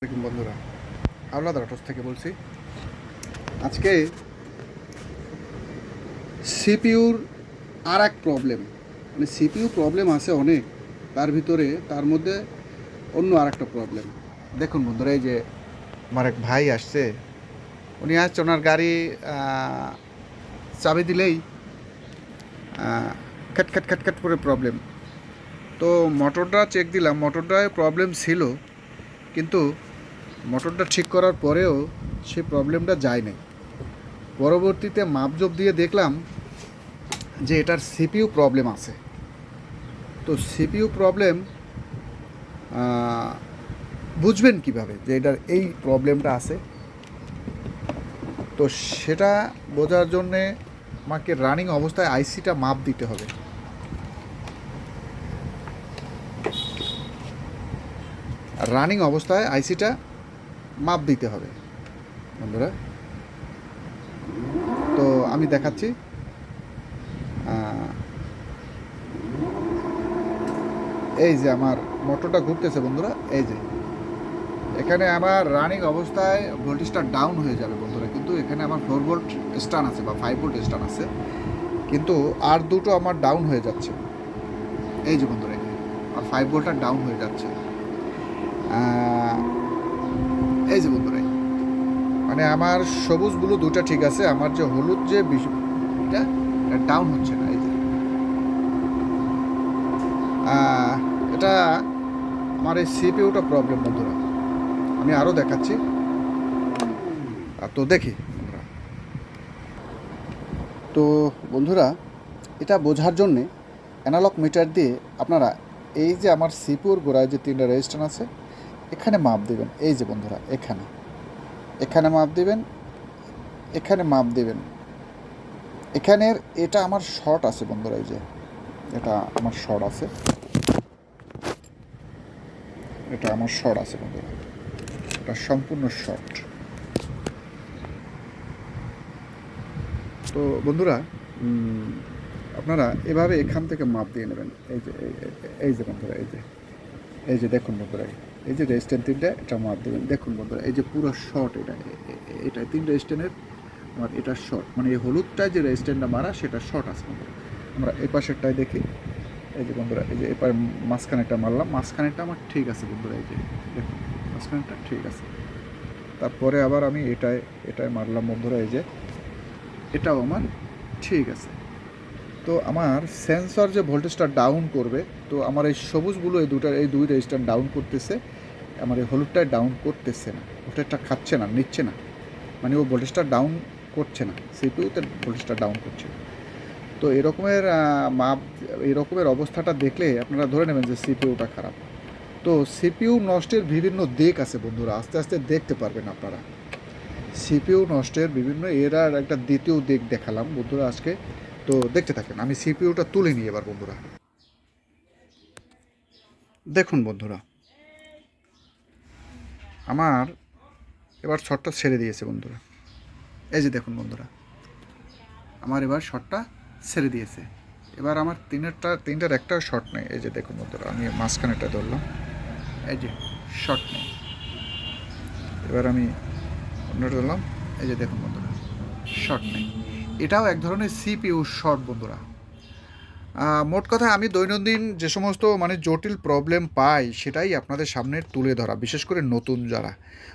আসসালামাইকুম বন্ধুরা। আওলাদ অটোস থেকে বলছি। আজকে সিপিউর আর এক প্রবলেম। মানে সিপিইউ প্রবলেম আছে অনেক, তার ভিতরে তার মধ্যে অন্য আর একটা প্রবলেম। দেখুন বন্ধুরা, এই যে আমার এক ভাই আসছে, উনি আসছে ওনার গাড়ি চাবি দিলেই খ্যাট খ্যাট খ্যাট করে প্রবলেম। তো মোটরটা চেক দিলাম, মোটরটায় প্রবলেম ছিল, কিন্তু মোটরটা ঠিক করার পরেও সেই প্রবলেমটা যায় নাই পরবর্তীতে মাপজোপ দিয়ে দেখলাম যে এটার সিপিইউ প্রবলেম আছে। তো সিপিইউ প্রবলেম বুঝবেন কীভাবে যে এটার এই প্রবলেমটা আছে? তো সেটা বোঝার জন্যে আমাকে রানিং অবস্থায় আইসিটা মাপ দিতে হবে। রানিং অবস্থায় আইসিটা মাপ দিতে হবে, বন্ধুরা। তো আমি দেখাচ্ছি। এই যে আমার মোটরটা ঘুরতেছে, বন্ধুরা, এই যে। এখানে আমার রানিং অবস্থায় ভোল্টেজটা ডাউন হয়ে যাবে, বন্ধুরা, কিন্তু এখানে আমার ফোর ভোল্ট স্টান আছে বা ফাইভ ভোল্ট স্টান আছে। কিন্তু আর দুটো আমার ডাউন হয়ে যাচ্ছে। এই যে বন্ধুরা আর ফাইভ ভোল্টটা ডাউন হয়ে যাচ্ছে। এই যে বন্ধুরা। মানে আমার সবুজ ব্লু দুটা ঠিক আছে, আমার যে হলুদ যে এটা ডাউন হচ্ছে না, এই যে এটা আমার এই সিপিউটা প্রবলেম বন্ধুরা আমি আরও দেখাচ্ছি তো দেখি। তো বন্ধুরা, এটা বোঝার জন্যে অ্যানালগ মিটার দিয়ে আপনারা এই যে আমার সিপিউর গোড়ায় যে তিনটা রেজিস্ট্যান্ট আছে এখানে মাপ দিবেন। এই যে বন্ধুরা, এখানে। এখানে মাপ দিবেন, এখানে মাপ দিবেন। এখানের এটা আমার শর্ট আছে বন্ধুরা, এই যে। এটা আমার শর্ট আছে। এটা আমার শর্ট আছে বন্ধুরা। এটা সম্পূর্ণ শর্ট। তো বন্ধুরা আপনারা এভাবে এখান থেকে মাপ দিয়ে নেবেন। এই যে, এই- যে বন্ধুরা, এই যে। এই যে দেখুন বন্ধুরা এই যে রেজিস্ট্যান্ট তিনটা, এটা মাপ দেবেন দেখুন বন্ধুরা, এই যে পুরো শর্ট এটা, এ- এ- এটা তিন রেজিস্ট্যান্টের, আমার এটা শর্ট মানে এই হলুদটা যে রেজিস্ট্যান্টটা মারা, সেটা শর্ট আছে বন্ধুরা। আমরা এই পাশেরটাই দেখি, এই যে বন্ধুরা, এই যে এবার মাঝখানেরটা মারলাম, মাঝখানেরটা আমার ঠিক আছে বন্ধুরা, এই যে দেখুন, মাঝখানেরটা ঠিক আছে। তারপরে আবার আমি এটায় এটায় মারলাম বন্ধুরা, এই যে এটাও আমার ঠিক আছে। তো আমার সেন্সর যে ভোল্টেজটা ডাউন করবে তো আমার এই সবুজগুলো এই দুটার এই দুই রেজিস্টার ডাউন করতেছে। আমার এই হলুদটায় ডাউন করতেছে না। ভোল্টেজটা খাচ্ছে না, নিচ্ছে না। মানে ও ভোল্টেজটা ডাউন করছে না। সিপিউতে ভোল্টেজটা ডাউন করছে না। তো এরকমের মাপ, এরকমের অবস্থাটা দেখলে আপনারা ধরে নেবেন যে সিপিউটা খারাপ। তো সিপিইউ নষ্টের বিভিন্ন দিক আছে বন্ধুরা। আস্তে আস্তে দেখতে পারবেন আপনারা। সিপিইউ নষ্টের বিভিন্ন, এর আর একটা দ্বিতীয় দিক দেখালাম বন্ধুরা আজকে। তো দেখতে থাকেন, আমি সিপিইউটা তুলে নিই এবার বন্ধুরা। দেখুন বন্ধুরা, আমার এবার শটটা ছেড়ে দিয়েছে বন্ধুরা। এই যে দেখুন বন্ধুরা, আমার এবার শটটা ছেড়ে দিয়েছে। এবার আমার তিনেরটা, তিনটার একটা শট নেই। এই যে দেখুন বন্ধুরা, আমি মাঝখানেটা ধরলাম। এই যে শট নেই। এবার আমি অন্যটা ধরলাম। এই যে দেখুন বন্ধুরা শর্ট নেই। এটাও এক ধরনের সিপিইউ শট বন্ধুরা। মোট কথা আমি দৈনন্দিন যে সমস্ত মানে জটিল প্রবলেম পাই, সেটাই আপনাদের সামনে তুলে ধরা, বিশেষ করে নতুন যারা।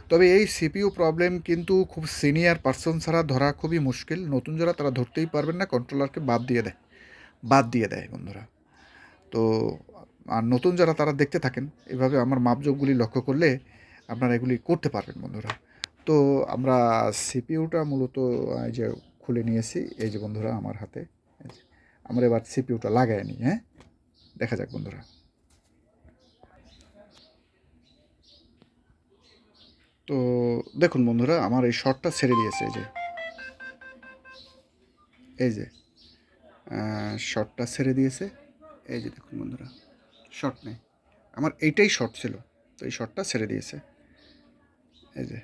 তবে এই সিপিইউ প্রবলেম কিন্তু খুব সিনিয়র পার্সন ছাড়া ধরা খুবই মুশকিল। নতুন যারা, তারা ধরতেই পারবেন না কন্ট্রোলারকে বাদ দিয়ে দেয়। বাদ দিয়ে দেয় বন্ধুরা। তো, আর নতুন যারা, তারা দেখতে থাকেন। এভাবে আমার মাপজোপগুলি লক্ষ্য করলে আপনারা এগুলি করতে পারবেন বন্ধুরা। তো, আমরা সিপিইউটা মূলত এই যে খুলে নিয়েছি। এই যে বন্ধুরা, আমার হাতে। আমরা এবার সিপিইউটা লাগাই নিই হ্যাঁ? দেখা যাক বন্ধুরা। তো দেখুন বন্ধুরা, আমার এই শর্টটা ছেড়ে দিয়েছে, এই যে। এই যে শর্টটা ছেড়ে দিয়েছে। এই যে দেখুন বন্ধুরা শর্ট নেই। আমার এইটাই শর্ট ছিল, তো এই শর্টটা ছেড়ে দিয়েছে। এই যে,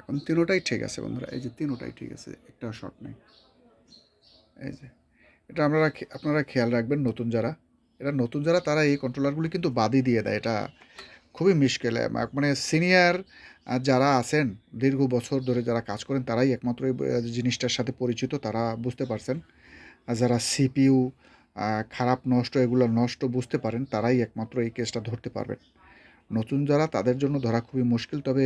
এখন তিনোটাই ঠিক আছে বন্ধুরা, এই যে তিনোটাই ঠিক আছে একটাও শর্ট নেই। এই যে এটা আপনারা আপনারা খেয়াল রাখবেন নতুন যারা। এটা নতুন যারা, তারা এই কন্ট্রোলারগুলি কিন্তু বাদই দিয়ে দেয়। এটা খুবই মুশকিল মানে সিনিয়র যারা আছেন, দীর্ঘ বছর ধরে যারা কাজ করেন, তারাই একমাত্র এই জিনিসটার সাথে পরিচিত, তারা বুঝতে পারছেন। আর যারা সিপিইউ খারাপ নষ্ট, এগুলো নষ্ট বুঝতে পারেন, তারাই একমাত্র এই কেসটা ধরতে পারবেন। নতুন যারা, তাদের জন্য ধরা খুবই মুশকিল, তবে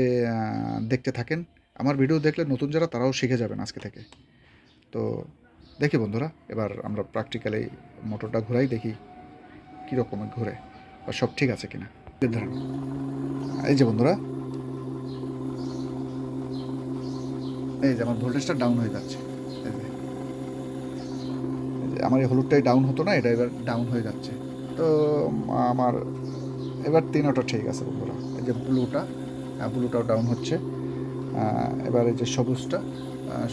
দেখতে থাকেন। আমার ভিডিও দেখলে নতুন যারা, তারাও শিখে যাবেন আজকে থেকে। তো দেখি বন্ধুরা, এবার আমরা প্র্যাকটিক্যালি মোটরটা ঘোরাই, দেখি কীরকমের ঘুরে, বা সব ঠিক আছে কিনা। এই এই যে বন্ধুরা, এই যে আমার ভোল্টেজটা ডাউন হয়ে যাচ্ছে আমার এই হলুদটাই ডাউন হতো না, এটা এবার ডাউন হয়ে যাচ্ছে। তো আমার, এবার তিনোটা ঠিক আছে বন্ধুরা, এই যে ব্লুটা ব্লুটাও ডাউন হচ্ছে এবার এই যে সবুজটা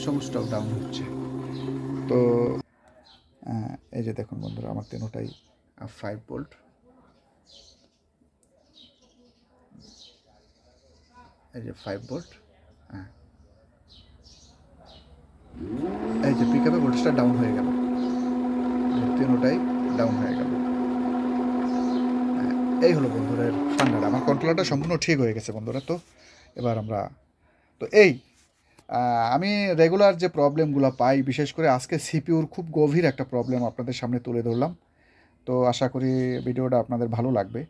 সবুজটাও ডাউন হচ্ছে। তো এই যে দেখুন বন্ধুরা, আমার তিনোটাই ফাইভ বোল্ট এই যে ফাইভ বোল্ট হ্যাঁ এই যে পিক আপে ভোল্টেজটা ডাউন হয়ে গেল। তিনোটাই ডাউন হয়ে গেল। এই হলো বন্ধুদের ফান্ডার আমার কন্ট্রোলারটা সম্পূর্ণ ঠিক হয়ে গেছে বন্ধুরা, তো এবার আমরা, তো এই আমি রেগুলার যে প্রবলেমগুলো পাই, বিশেষ করে আজকে সিপিউর খুব গভীর একটা প্রবলেম আপনাদের সামনে তুলে ধরলাম। তো আশা করি ভিডিওটা আপনাদের ভালো লাগবে।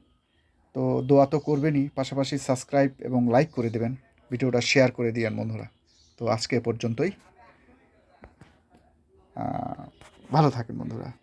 তো দোয়া তো করবেনই, পাশাপাশি সাবস্ক্রাইব এবং লাইক করে দেবেন, ভিডিওটা শেয়ার করে দিয়েন বন্ধুরা। তো আজকে পর্যন্তই। ভালো থাকেন বন্ধুরা।